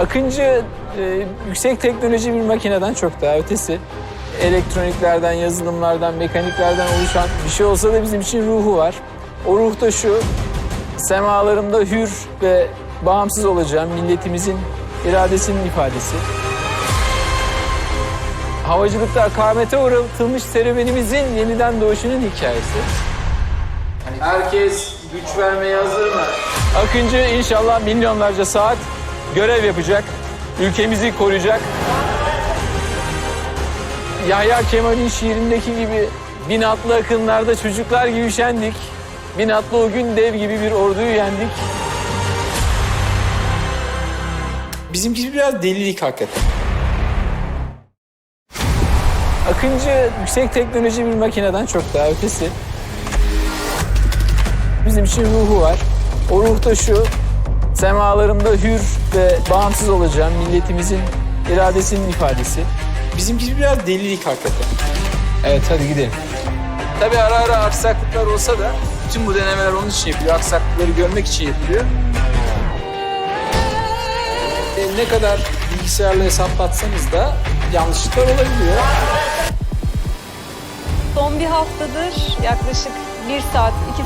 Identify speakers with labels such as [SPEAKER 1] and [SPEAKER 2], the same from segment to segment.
[SPEAKER 1] Akıncı e, yüksek teknoloji bir makineden çok daha ötesi. Elektroniklerden, yazılımlardan, mekaniklerden oluşan bir şey olsa da bizim için ruhu var. O ruh da şu, semalarımda hür ve bağımsız olacağım milletimizin iradesinin ifadesi. Havacılıkta akamete uğratılmış serüvenimizin yeniden doğuşunun hikayesi. Herkes güç vermeye hazır mı? Akıncı inşallah milyonlarca saat görev yapacak, ülkemizi koruyacak. Yahya Kemal'in şiirindeki gibi bin atlı akınlarda çocuklar gibi şendik. Bin atlı o gün dev gibi bir orduyu yendik. Bizimki biraz delilik hakikaten. Akıncı yüksek teknoloji bir makineden çok daha ötesi. Bizim için ruhu var. O ruh da şu, semalarımda hür ve bağımsız olacağım milletimizin iradesinin ifadesi. Bizimki biraz delilik hakikaten. Evet hadi gidelim. Tabii ara ara aksaklıklar olsa da bütün bu denemeler onun için yapılıyor. Aksaklıkları görmek için yapılıyor. E, ne kadar bilgisayarla hesaplatsanız da yanlışlıklar olabiliyor.
[SPEAKER 2] Son bir haftadır yaklaşık bir saat, iki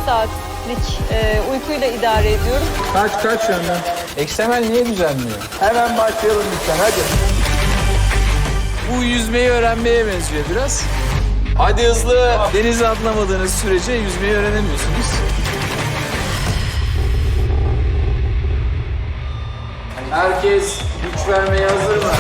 [SPEAKER 2] saatlik e, uykuyla idare ediyorum.
[SPEAKER 1] Kaç kaç yönden? XML niye düzenliyor?
[SPEAKER 3] Hemen başlayalım lütfen hadi.
[SPEAKER 1] Bu yüzmeyi öğrenmeye benziyor biraz. Hadi hızlı denize atlamadığınız sürece yüzmeyi öğrenemiyorsunuz. Herkes güç vermeye hazır mı?